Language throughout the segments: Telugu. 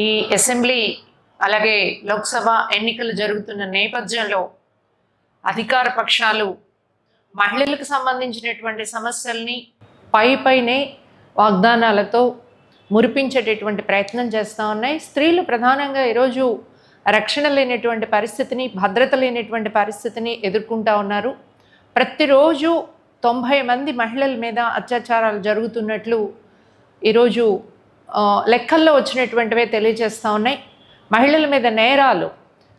ఈ అసెంబ్లీ అలాగే లోక్సభ ఎన్నికలు జరుగుతున్న నేపథ్యంలో అధికార పక్షాలు మహిళలకు సంబంధించినటువంటి సమస్యల్ని పై పైనే వాగ్దానాలతో మురిపించేటటువంటి ప్రయత్నం చేస్తూ ఉన్నాయి. స్త్రీలు ప్రధానంగా ఈరోజు రక్షణ లేనటువంటి పరిస్థితిని భద్రత లేనటువంటి పరిస్థితిని ఎదుర్కొంటూ ఉన్నారు. ప్రతిరోజు తొంభై మంది మహిళల మీద అత్యాచారాలు జరుగుతున్నట్లు ఈరోజు లెక్కల్లో వచ్చినటువంటివే తెలియజేస్తూ ఉన్నాయి. మహిళల మీద నేరాలు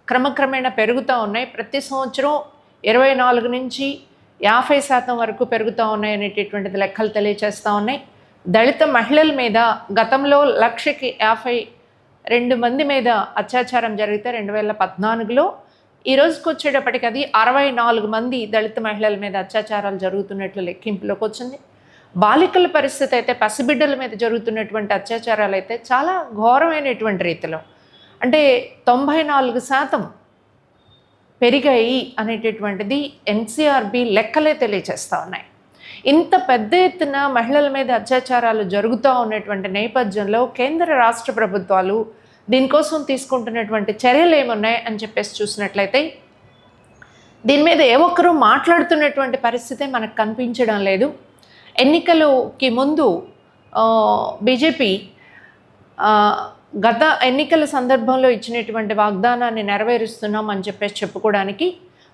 క్రమక్రమేణా పెరుగుతూ ఉన్నాయి. ప్రతి సంవత్సరం ఇరవై నాలుగు నుంచి యాభై శాతం వరకు పెరుగుతూ ఉన్నాయి అనేటటువంటిది లెక్కలు తెలియజేస్తూ ఉన్నాయి. దళిత మహిళల మీద గతంలో లక్షకి యాభై రెండు మంది మీద అత్యాచారం జరిగితే రెండు వేల పద్నాలుగులో ఈ రోజుకి వచ్చేటప్పటికి అది అరవై నాలుగు మంది దళిత మహిళల మీద అత్యాచారాలు జరుగుతున్నట్లు లెక్కింపులోకి వచ్చింది. బాలికల పరిస్థితి అయితే పసిబిడ్డల మీద జరుగుతున్నటువంటి అత్యాచారాలు అయితే చాలా ఘోరమైనటువంటి రీతిలో. అంటే తొంభై నాలుగు శాతం పెరిగాయి అనేటటువంటిది ఎన్సీఆర్బి లెక్కలే తెలియచేస్తూ ఉన్నాయి. ఇంత పెద్ద ఎత్తున మహిళల మీద అత్యాచారాలు జరుగుతూ ఉన్నటువంటి నేపథ్యంలో కేంద్ర రాష్ట్ర ప్రభుత్వాలు దీనికోసం తీసుకుంటున్నటువంటి చర్యలు ఏమున్నాయి అని చెప్పేసి చూసినట్లయితే దీని మీద ఏ ఒక్కరూ మాట్లాడుతున్నటువంటి పరిస్థితే మనకు కనిపించడం లేదు. ఎన్నికలకి ముందు బీజేపీ గత ఎన్నికల సందర్భంలో ఇచ్చినటువంటి వాగ్దానాన్ని నెరవేరుస్తున్నాం అని చెప్పేసి చెప్పుకోవడానికి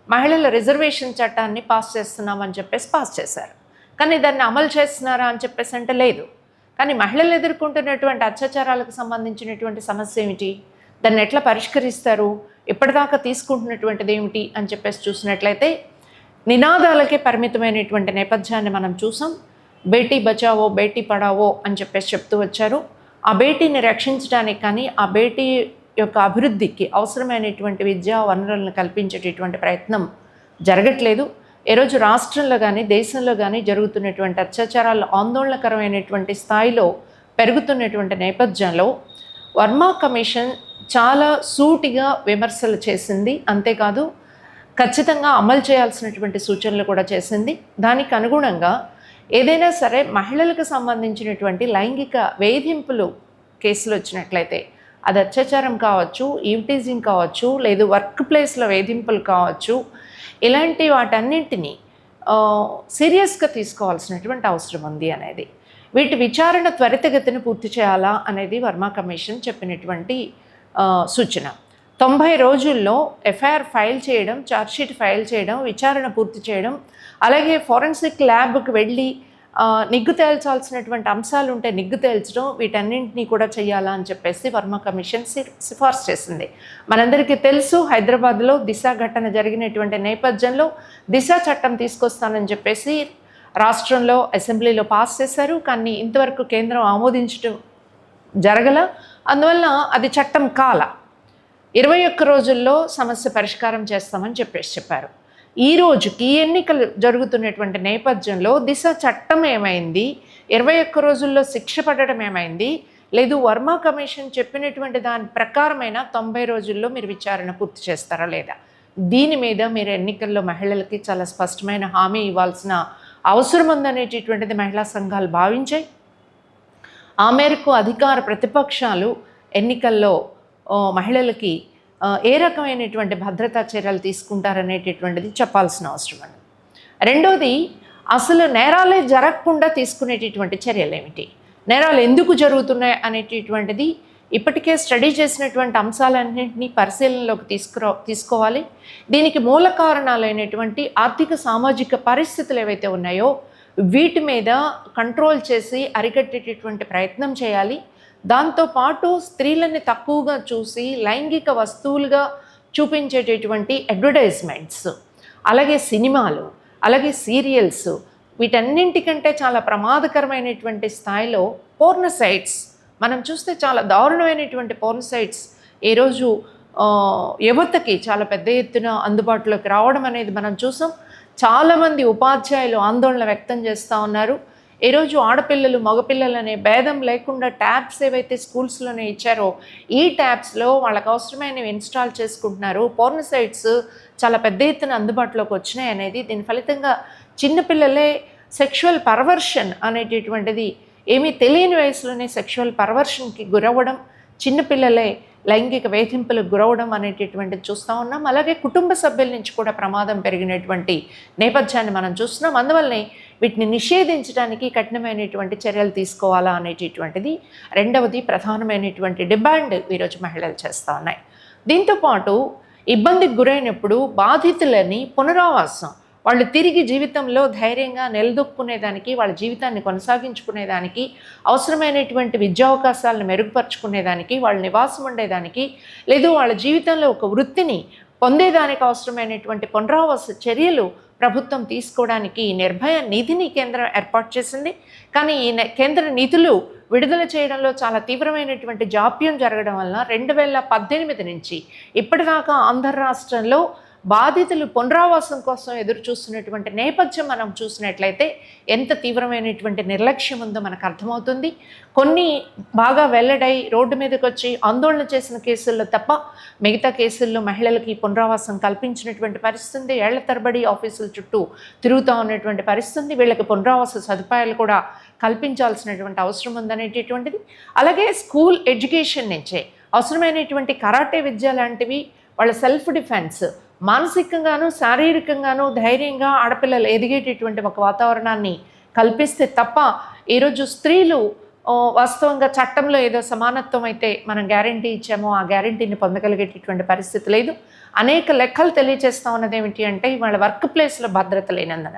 మహిళల రిజర్వేషన్ చట్టాన్ని పాస్ చేస్తున్నాం అని చెప్పేసి పాస్ చేశారు. కానీ దాన్ని అమలు చేస్తున్నారా అని చెప్పేసి అంటే లేదు. కానీ మహిళలు ఎదుర్కొంటున్నటువంటి అత్యాచారాలకు సంబంధించినటువంటి సమస్య ఏమిటి? దాన్ని ఎట్లా పరిష్కరిస్తారు? ఇప్పటిదాకా తీసుకుంటున్నటువంటిది ఏమిటి? అని చెప్పేసి చూసినట్లయితే నినాదాలకే పరిమితమైనటువంటి నేపథ్యాన్ని మనం చూసాం. బేటీ బచావో బేటీ పడావో అని చెప్పేసి చెప్తూ వచ్చారు. ఆ బేటీని రక్షించడానికి కానీ ఆ బేటీ యొక్క అభివృద్ధికి అవసరమైనటువంటి విద్యా వనరులను కల్పించేటటువంటి ప్రయత్నం జరగట్లేదు. ఈరోజు రాష్ట్రంలో కానీ దేశంలో కానీ జరుగుతున్నటువంటి అత్యాచారాలు ఆందోళనకరమైనటువంటి స్థాయిలో పెరుగుతున్నటువంటి నేపథ్యంలో వర్మా కమిషన్ చాలా సూటిగా విమర్శలు చేసింది. అంతేకాదు ఖచ్చితంగా అమలు చేయాల్సినటువంటి సూచనలు కూడా చేసింది. దానికి అనుగుణంగా ఏదైనా సరే మహిళలకు సంబంధించినటువంటి లైంగిక వేధింపులు కేసులు వచ్చినట్లయితే అది అత్యాచారం కావచ్చు ఈవిటీజింగ్ కావచ్చు లేదు వర్క్ ప్లేస్లో వేధింపులు కావచ్చు ఇలాంటి వాటన్నింటినీ సీరియస్గా తీసుకోవాల్సినటువంటి అవసరం ఉంది అనేది. వీటి విచారణ త్వరితగతిని పూర్తి చేయాలా అనేది వర్మా కమిషన్ చెప్పినటువంటి సూచన. తొంభై రోజుల్లో ఎఫ్ఐఆర్ ఫైల్ చేయడం ఛార్జ్షీట్ ఫైల్ చేయడం విచారణ పూర్తి చేయడం అలాగే ఫోరెన్సిక్ ల్యాబ్కి వెళ్ళి నిగ్గు తేల్చాల్సినటువంటి అంశాలు ఉంటే నిగ్గు తేల్చడం వీటన్నింటినీ కూడా చేయాలా అని చెప్పేసి వర్మ కమిషన్ సి- సిఫార్సు చేసింది. మనందరికీ తెలుసు హైదరాబాద్లో దిశ ఘటన జరిగినటువంటి నేపథ్యంలో దిశ చట్టం తీసుకొస్తానని చెప్పేసి రాష్ట్రంలో అసెంబ్లీలో పాస్ చేశారు. కానీ ఇంతవరకు కేంద్రం ఆమోదించడం జరగల. అందువల్ల అది చట్టం కాల. ఇరవై ఒక్క రోజుల్లో సమస్య పరిష్కారం చేస్తామని చెప్పేసి చెప్పారు. ఈ రోజుకి ఎన్నికలు జరుగుతున్నటువంటి నేపథ్యంలో దిశ చట్టం ఏమైంది? ఇరవై ఒక్క రోజుల్లో శిక్ష పడడం ఏమైంది? లేదు వర్మా కమిషన్ చెప్పినటువంటి దాని ప్రకారమైన తొంభై రోజుల్లో మీరు విచారణ పూర్తి చేస్తారా లేదా? దీని మీద మీరు ఎన్నికల్లో మహిళలకి చాలా స్పష్టమైన హామీ ఇవ్వాల్సిన అవసరం ఉందనేటటువంటిది మహిళా సంఘాలు భావించాయి. ఆ మేరకు అధికార ప్రతిపక్షాలు ఎన్నికల్లో మహిళలకి ఏ రకమైనటువంటి భద్రతా చర్యలు తీసుకుంటారనేటటువంటిది చెప్పాల్సిన అవసరం అండి. రెండోది అసలు నేరాలే జరగకుండా తీసుకునేటటువంటి చర్యలు ఏమిటి? నేరాలు ఎందుకు జరుగుతున్నాయి అనేటటువంటిది ఇప్పటికే స్టడీ చేసినటువంటి అంశాలన్నింటినీ పరిశీలనలోకి తీసుకురా తీసుకోవాలి. దీనికి మూల కారణాలైనటువంటి ఆర్థిక సామాజిక పరిస్థితులు ఏవైతే ఉన్నాయో వీటి మీద కంట్రోల్ చేసి అరికట్టేటటువంటి ప్రయత్నం చేయాలి. దాంతోపాటు స్త్రీలని తక్కువగా చూసి లైంగిక వస్తువులుగా చూపించేటటువంటి అడ్వర్టైజ్మెంట్స్ అలాగే సినిమాలు అలాగే సీరియల్స్ వీటన్నింటికంటే చాలా ప్రమాదకరమైనటువంటి స్థాయిలో పోర్న సైట్స్ మనం చూస్తే చాలా దారుణమైనటువంటి పోర్న సైట్స్ ఈరోజు యువతకి చాలా పెద్ద ఎత్తున అందుబాటులోకి రావడం అనేది మనం చూసాం. చాలామంది ఉపాధ్యాయులు ఆందోళన వ్యక్తం చేస్తూ ఉన్నారు. ఈరోజు ఆడపిల్లలు మగపిల్లలు అనే భేదం లేకుండా ట్యాబ్స్ ఏవైతే స్కూల్స్లోనే ఇచ్చారో ఈ ట్యాబ్స్లో వాళ్ళకి అవసరమైనవి ఇన్స్టాల్ చేసుకుంటున్నారు. పోర్న సైట్స్ చాలా పెద్ద ఎత్తున అందుబాటులోకి వచ్చినాయి అనేది దీని ఫలితంగా చిన్నపిల్లలే సెక్షువల్ పర్వర్షన్ అనేటటువంటిది ఏమీ తెలియని వయసులోనే సెక్షువల్ పర్వర్షన్కి గురవ్వడం చిన్నపిల్లలే లైంగిక వేధింపులకు గురవడం అనేటటువంటిది చూస్తూ ఉన్నాం. అలాగే కుటుంబ సభ్యుల నుంచి కూడా ప్రమాదం పెరిగినటువంటి నేపథ్యాన్ని మనం చూస్తున్నాం. అందువల్లనే వీటిని నిషేధించడానికి కఠినమైనటువంటి చర్యలు తీసుకోవాలా అనేటటువంటిది రెండవది ప్రధానమైనటువంటి డిమాండ్ ఈరోజు మహిళలు చేస్తూ ఉన్నాయి. దీంతోపాటు ఇబ్బందికి గురైనప్పుడు బాధితులని పునరావాసం వాళ్ళు తిరిగి జీవితంలో ధైర్యంగా నిలదొక్కునేదానికి వాళ్ళ జీవితాన్ని కొనసాగించుకునేదానికి అవసరమైనటువంటి విద్యావకాశాలను మెరుగుపరుచుకునేదానికి వాళ్ళ నివాసం ఉండేదానికి లేదు వాళ్ళ జీవితంలో ఒక వృత్తిని పొందేదానికి అవసరమైనటువంటి పునరావాస చర్యలు ప్రభుత్వం తీసుకోవడానికి ఈ నిర్భయ నిధిని కేంద్రం ఏర్పాటు చేసింది. కానీ ఈ కేంద్ర నిధులు విడుదల చేయడంలో చాలా తీవ్రమైనటువంటి జాప్యం జరగడం వల్ల రెండు వేల పద్దెనిమిది నుంచి ఇప్పటిదాకా ఆంధ్ర రాష్ట్రంలో బాధితులు పునరావాసం కోసం ఎదురు చూస్తున్నటువంటి నేపథ్యం మనం చూసినట్లయితే ఎంత తీవ్రమైనటువంటి నిర్లక్ష్యం ఉందో మనకు అర్థమవుతుంది. కొన్ని బాగా వెల్లడై రోడ్డు మీదకి వచ్చి ఆందోళన చేసిన కేసుల్లో తప్ప మిగతా కేసుల్లో మహిళలకి పునరావాసం కల్పించినటువంటి పరిస్థితి ఏళ్ళ తరబడి ఆఫీసుల చుట్టూ తిరుగుతూ ఉన్నటువంటి పరిస్థితి వీళ్ళకి పునరావాస సదుపాయాలు కూడా కల్పించాల్సినటువంటి అవసరం ఉందనేటటువంటిది. అలాగే స్కూల్ ఎడ్యుకేషన్ నుంచే అవసరమైనటువంటి కరాటే విద్య లాంటివి వాళ్ళ సెల్ఫ్ డిఫెన్స్ మానసికంగాను శారీరకంగాను ధైర్యంగా ఆడపిల్లలు ఎదిగేటటువంటి ఒక వాతావరణాన్ని కల్పిస్తే తప్ప ఈరోజు స్త్రీలు వాస్తవంగా చట్టంలో ఏదో సమానత్వం అయితే మనం గ్యారంటీ ఇచ్చామో ఆ గ్యారంటీని పొందగలిగేటటువంటి పరిస్థితి లేదు. అనేక లెక్కలు తెలియజేస్తా ఉన్నది ఏమిటి అంటే వాళ్ళ వర్క్ ప్లేస్లో భద్రత లేనందున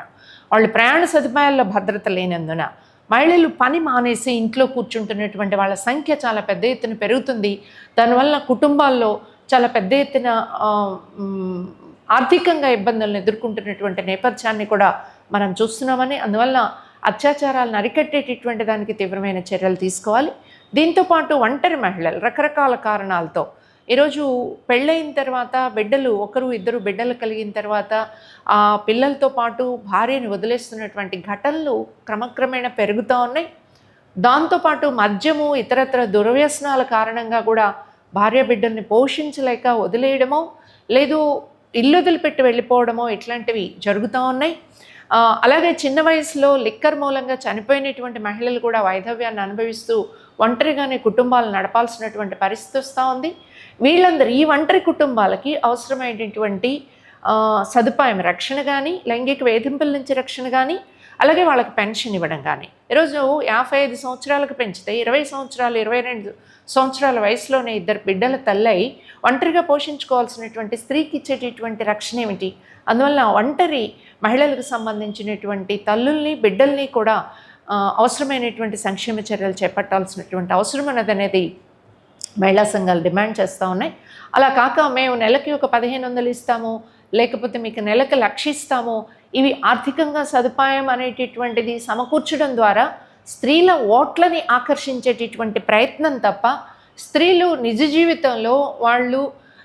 వాళ్ళు ప్రయాణ సదుపాయాల్లో భద్రత లేనందున మహిళలు పని మానేసి ఇంట్లో కూర్చుంటున్నటువంటి వాళ్ళ సంఖ్య చాలా పెద్ద ఎత్తున పెరుగుతుంది. దానివల్ల కుటుంబాల్లో చాలా పెద్ద ఎత్తున ఆర్థికంగా ఇబ్బందులను ఎదుర్కొంటున్నటువంటి నేపథ్యాన్ని కూడా మనం చూస్తున్నామని అందువల్ల అత్యాచారాలను అరికట్టేటటువంటి దానికి తీవ్రమైన చర్యలు తీసుకోవాలి. దీంతోపాటు ఒంటరి మహిళలు రకరకాల కారణాలతో ఈరోజు పెళ్ళయిన తర్వాత బిడ్డలు ఒకరు ఇద్దరు బిడ్డలు కలిగిన తర్వాత ఆ పిల్లలతో పాటు భార్యను వదిలేస్తున్నటువంటి ఘటనలు క్రమక్రమేణా పెరుగుతూ ఉన్నాయి. దాంతోపాటు మద్యము ఇతరత్ర దుర్వ్యసనాల కారణంగా కూడా భార్య బిడ్డల్ని పోషించలేక వదిలేయడమో లేదు ఇల్లు వదిలిపెట్టి వెళ్ళిపోవడమో ఇట్లాంటివి జరుగుతూ ఉన్నాయి. అలాగే చిన్న వయసులో లిక్కర్ మూలంగా చనిపోయినటువంటి మహిళలు కూడా వైధవ్యాన్ని అనుభవిస్తూ ఒంటరిగానే కుటుంబాలు నడపాల్సినటువంటి పరిస్థితి వస్తూ ఉంది. వీళ్ళందరూ ఈ ఒంటరి కుటుంబాలకి అవసరమైనటువంటి సదుపాయం రక్షణ కానీ లైంగిక వేధింపుల నుంచి రక్షణ కానీ అలాగే వాళ్ళకి పెన్షన్ ఇవ్వడం కానీ. ఈరోజు యాభై ఐదు సంవత్సరాలకు పెంచితే ఇరవై సంవత్సరాలు ఇరవై రెండు సంవత్సరాల వయసులోనే ఇద్దరు బిడ్డల తల్లై ఒంటరిగా పోషించుకోవాల్సినటువంటి స్త్రీకి ఇచ్చేటటువంటి రక్షణ ఏమిటి? అందువల్ల ఒంటరి మహిళలకు సంబంధించినటువంటి తల్లుల్ని బిడ్డల్ని కూడా అవసరమైనటువంటి సంక్షేమ చర్యలు చేపట్టాల్సినటువంటి అవసరం అనేది మహిళా సంఘాలు డిమాండ్ చేస్తూ ఉన్నాయి. అలా కాక మేము నెలకి ఒక పదిహేను వందలు ఇస్తాము లేకపోతే మీకు నెలకు లక్ష ఇస్తాము ఇవి ఆర్థికంగా సదుపాయం అనేటటువంటిది సమకూర్చడం ద్వారా స్త్రీల ఓట్లని ఆకర్షించేటటువంటి ప్రయత్నం తప్ప స్త్రీలు నిజ జీవితంలో వాళ్ళు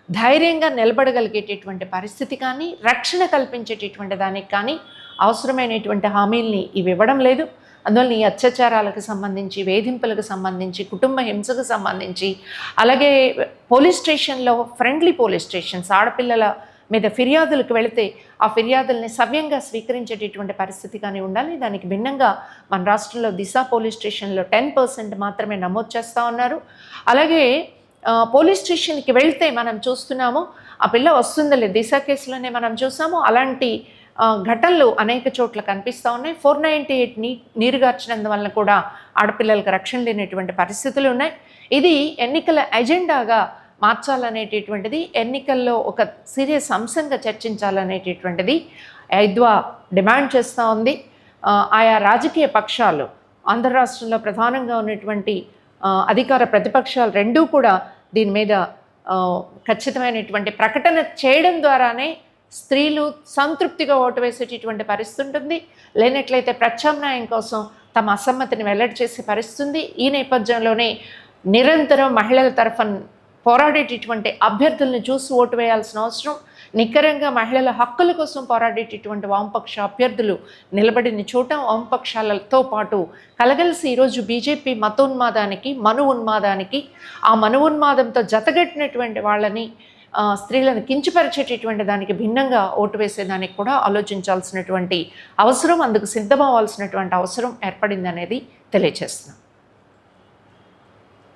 ధైర్యంగా నిలబడగలిగేటటువంటి పరిస్థితి కానీ రక్షణ కల్పించేటటువంటి దానికి కానీ అవసరమైనటువంటి హామీల్ని ఇవి ఇవ్వడం లేదు. అందువల్ల ఈ అత్యాచారాలకు సంబంధించి వేధింపులకు సంబంధించి కుటుంబ హింసకు సంబంధించి అలాగే పోలీస్ స్టేషన్లో ఫ్రెండ్లీ పోలీస్ స్టేషన్స్ ఆడపిల్లల మీద ఫిర్యాదులకు వెళితే ఆ ఫిర్యాదుల్ని సవ్యంగా స్వీకరించేటటువంటి పరిస్థితి కానీ ఉండాలి. దానికి భిన్నంగా మన రాష్ట్రంలో దిశ పోలీస్ స్టేషన్లో టెన్ పర్సెంట్ మాత్రమే నమోదు చేస్తూ ఉన్నారు. అలాగే పోలీస్ స్టేషన్కి వెళ్తే మనం చూస్తున్నాము ఆ పిల్ల వస్తుందలే దిశ కేసులోనే మనం చూసాము. అలాంటి ఘటనలు అనేక చోట్ల కనిపిస్తూ ఉన్నాయి. ఫోర్ నైంటీ ఎయిట్ నీ నీరుగార్చినందువల్ల కూడా ఆడపిల్లలకు రక్షణ లేనటువంటి పరిస్థితులు ఉన్నాయి. ఇది ఎన్నికల ఎజెండాగా మార్చాలనేటటువంటిది ఎన్నికల్లో ఒక సీరియస్ అంశంగా చర్చించాలనేటటువంటిది ఐద్వా డిమాండ్ చేస్తూ ఉంది. ఆయా రాజకీయ పక్షాలు ఆంధ్ర రాష్ట్రంలో ప్రధానంగా ఉన్నటువంటి అధికార ప్రతిపక్షాలు రెండూ కూడా దీని మీద ఖచ్చితమైనటువంటి ప్రకటన చేయడం ద్వారానే స్త్రీలు సంతృప్తిగా ఓటు వేసేటటువంటి పరిస్థితి ఉంటుంది. లేనట్లయితే ప్రత్యామ్నాయం కోసం తమ అసమ్మతిని వెల్లడి చేసే పరిస్థితి ఉంది. ఈ నేపథ్యంలోనే నిరంతరం మహిళల తరఫున పోరాడేటటువంటి అభ్యర్థులను చూసి ఓటు వేయాల్సిన అవసరం. నికరంగా మహిళల హక్కుల కోసం పోరాడేటటువంటి వామపక్ష అభ్యర్థులు నిలబడిన చోట వామపక్షాలతో పాటు కలగలిసి ఈరోజు బీజేపీ మతోన్మాదానికి మను ఉన్మాదానికి ఆ మను ఉన్మాదంతో జతగట్టినటువంటి వాళ్ళని స్త్రీలను కించపరిచేటటువంటి దానికి భిన్నంగా ఓటు వేసేదానికి కూడా ఆలోచించాల్సినటువంటి అవసరం అందుకు సిద్ధమవ్వాల్సినటువంటి అవసరం ఏర్పడిందనేది తెలియచేస్తున్నాం.